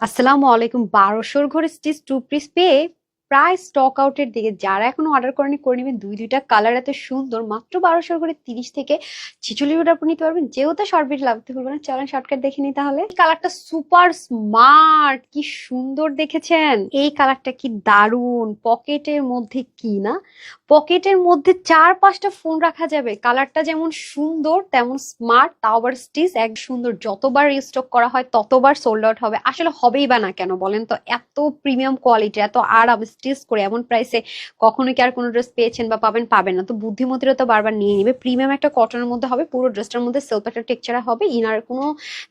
আসসালামু আলাইকুম বারোশোর ঘরে স্টিচ টু পিস পেয়ে প্রায় স্টক আউটের দিকে। যারা এখনও অর্ডার করেনি, করে নেবেন। দুই, দুইটা কালার এত সুন্দর। মাত্র বারোশো করে তিরিশ থেকে ছিচল্লিশ অর্ডার আপনি নিতে পারবেন। যেহেতু শর্ট ভিডিও লাগতে পারবে না, চলেন শর্টকাট দেখে নিই তাহলে। কালারটা সুপার স্মার্ট কি সুন্দর দেখেছেন? এই কালারটা কি দারুণ! পকেটের মধ্যে কি না? পকেটের মধ্যে চার পাঁচটা ফোন রাখা যাবে। কালারটা যেমন সুন্দর, তেমন স্মার্ট তাও আবার স্টিচ এক সুন্দর। যতবার রিস্টক করা হয়, ততবার সোল্ড আউট হবে। আসলে হবেই বা না কেন বলেন তো? এত প্রিমিয়াম কোয়ালিটি এত আরাম স্টিচ করে এমন প্রাইসে কখনো কি আর কোনো ড্রেস পেয়েছেন বা পাবেন? পাবেন না। তো বুদ্ধিমতীরা তো বারবার নিয়ে নিবে। প্রিমিয়াম একটা কটনের মধ্যে হবে, পুরো ড্রেসটার মধ্যে সেলফ একটা টেক্সচার হবে ইনার কোনো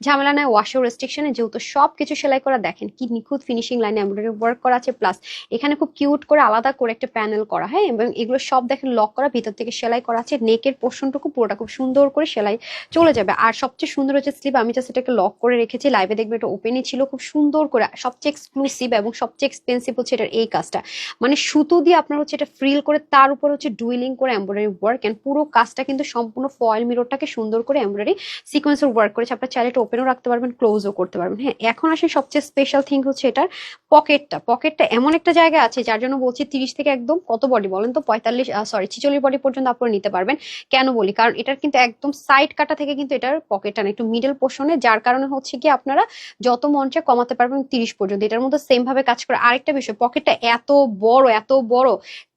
ঝামেলা নাই ওয়াশের রেস্ট্রিকশনে যেহেতু সব কিছু সেলাই করা, দেখেন কি নিখুঁত ফিনিশিং লাইনে এমব্রয়ডারি ওয়ার্ক করা আছে প্লাস এখানে খুব কিউট করে আলাদা করে একটা প্যানেল করা, হয়? এবং এগুলো সব দেখেন লক করা, ভিতর থেকে সেলাই করা আছে নেকের পোর্শনটুকু পুরোটা খুব সুন্দর করে সেলাই চলে যাবে। আর সবচেয়ে সুন্দর হচ্ছে স্লিপ আমি জাস্ট এটাকে লক করে রেখেছি লাইভে দেখবে এটা ওপেনই ছিল, খুব সুন্দর করে, সবচেয়ে এক্সক্লুসিভ এবং সবচেয়ে এক্সপেন্সিভ হচ্ছে এটার এই কাজটা। মানে সুতো দিয়ে আপনার হচ্ছে এটা ফ্রিল করে, তার উপর হচ্ছে ডুইলিং করে এমব্রয়ডারি ওয়ার্ক এন্ড পুরো কাজটা কিন্তু সম্পূর্ণ ফয়েল মিররটাকে সুন্দর করে এমব্রয়ডারি সিকোয়েন্সের ওয়ার্ক করেছে। আপনার চাইলে ওপেনও রাখতে পারবেন ক্লোজও করতে পারবেন। হ্যাঁ এখন আসে সবচেয়ে স্পেশাল থিং হচ্ছে এটার পকেটটা পকেটটা এমন একটা জায়গা আছে, যার জন্য বলছি তিরিশ থেকে একদম কত বডি বলেন তো? পঁয়তাল্লিশ সরি ছিচল্লিশ বডি পর্যন্ত আপনারা নিতে পারবেন। কেন বলি? কারণ এটার কিন্তু একদম সাইড কাটা থেকে কিন্তু এটার পকেটটা না, একটু মিডল পোর্শনে যার কারণে হচ্ছে কি আপনারা যত মঞ্চে কমাতে পারবেন তিরিশ পর্যন্ত। এটার মধ্যে সেম ভাবে কাজ করে। আরেকটা বিষয় পকেটটা এত বড় এত বড়।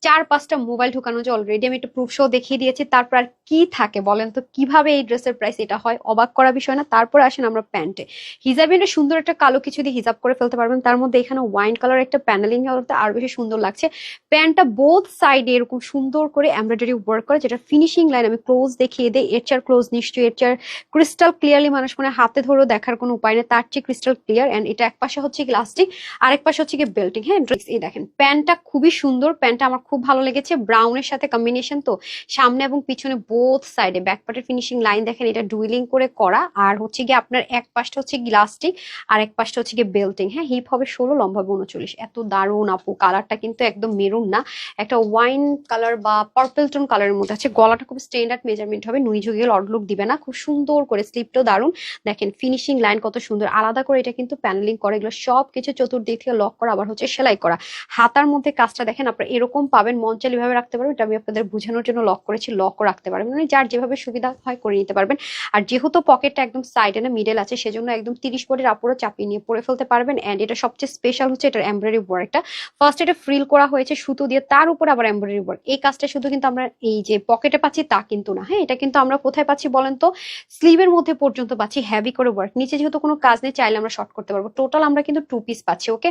চার পাঁচটা মোবাইল ঢুকানো যে অলরেডি আমি একটা প্রুফ শো দেখিয়ে দিয়েছি, তারপর আর কি থাকে বলেন তো? কীভাবে এই ড্রেসের প্রাইস এটা হয়? অবাক করা বিষয় না। তারপর আসেন আমরা প্যান্টে হিজাবে এটা সুন্দর একটা কালো কিছু দিয়ে হিজাব করে ফেলতে পারবেন। তার মধ্যে এখানে ওয়াইন কালার একটা প্যানেলিং হতে আরও বেশি সুন্দর লাগছে। প্যান্টটা বোথ সাইডে এরকম সুন্দর করে এমব্রয়ডারি ওয়ার্ক করে, যেটা ফিনিশিং লাইন আমি ক্লোজ দেখিয়ে দিই। এর চার ক্লোজ নিশ্চয়ই, এর চার ক্রিস্টাল ক্লিয়ারলি মানুষ মানে হাতে ধরেও দেখার কোনো উপায় নেই। তার চেয়ে ক্রিস্টাল ক্লিয়ার এন্ড এটা এক পাশে হচ্ছে গ্লাস্টিক আরেক পাশে হচ্ছে কি বেল্টিং হ্যাঁ ড্রেস এই দেখেন। প্যান্টটা খুবই সুন্দর। প্যান্টটা আমার খুব ভালো লেগেছে। ব্রাউনের সাথে কম্বিনেশন তো সামনে এবং পিছনে বোথ সাইডে ব্যাক পার্টের ফিনিশিং লাইন দেখেন, এটা ডুইলিং করে করা। আর হচ্ছে গিয়ে আপনার এক পাশটা হচ্ছে গ্লাস্টিক আর এক পাশটা হচ্ছে গিয়ে বেল্টিং হ্যাঁ হিপ হবে ষোলো, লম্বা হবে উনচল্লিশ। এত দারুণ আপু কালারটা কিন্তু একদম মেরুন না। একটা ওয়াইন কালার বা পার্পল টোন কালারের মধ্যে আছে। গলাটা খুব স্ট্যান্ডার্ড মেজারমেন্ট হবে, নুই ঝুঁকিয়ে লুক দিবে না। খুব সুন্দর করে স্লিপটাও দারুণ। দেখেন ফিনিশিং লাইন কত সুন্দর। আলাদা করে এটা কিন্তু প্যানেলিং করে। এগুলো সব কিছু চতুর্দিক থেকে লক করা, আবার হচ্ছে সেলাই করা। হাতার মধ্যে কাজটা দেখেন আপনারা এরকম মঞ্চালি ভাবে রাখতে পারবেন, এটা আমি আপনাদের বোঝানোর জন্য লক করেছি লকও রাখতে পারবেন। মানে যার যেভাবে সুবিধা হয় করে নিতে পারবেন। আর যেহেতু পকেটটা একদম সাইডে না মিডল আছে, সেজন্য একদম তিরিশ বডির আপুরও চাপিয়ে নিয়ে পরে ফেলতে পারবেন। এন্ড এটা সবচেয়ে স্পেশাল হচ্ছে এটার এমব্রয়ডারি ওয়ার্কটা ফার্স্ট এটা ফ্রিল করা হয়েছে সুতো দিয়ে, তার উপর আবার এমব্রয়ডারি ওয়ার্ক এই কাজটা শুধু কিন্তু আমরা এই যে পকেটে পাচ্ছি, তা কিন্তু না। হ্যাঁ এটা কিন্তু আমরা কোথায় পাচ্ছি বলেন তো? স্লিভের মধ্যে পর্যন্ত পাচ্ছি হ্যাভি করে ওয়ার্ক নিচে যেহেতু কোনো কাজ নেই, চাইলে আমরা শর্ট করতে পারব। টোটাল আমরা কিন্তু টু পিস পাচ্ছি ওকে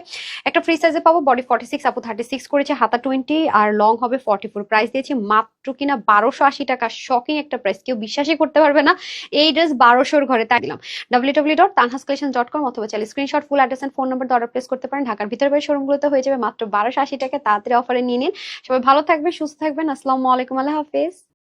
একটা ফ্রি সাইজে পাবো বডি ফর্টি সিক্স আপু থার্টি সিক্স করেছে, হাতা টোয়েন্টি আর লং হবে ফর্টি ফোর প্রাইস দিয়েছি মাত্র কিনা বারোশো আশি টাকা। শকিং একটা প্রাইস কেউ বিশ্বাসই করতে পারবে না। এই ড্রেস বারোশোর ঘরে তাই দিলাম। W W dot Tanhas collection dot com অথবা চাইলে screenshot full address and phone number order place করতে পারেন। ঢাকার ভিতরে বাইরে শোরুমগুলোতে হয়ে যাবে মাত্র বারোশো আশি টাকা। তাড়াতাড়ি অফারে নিয়ে নিন। সবাই ভালো থাকবে সুস্থ থাকবেন। আসসালামু আলাইকুম। আল্লাহ হাফেজ।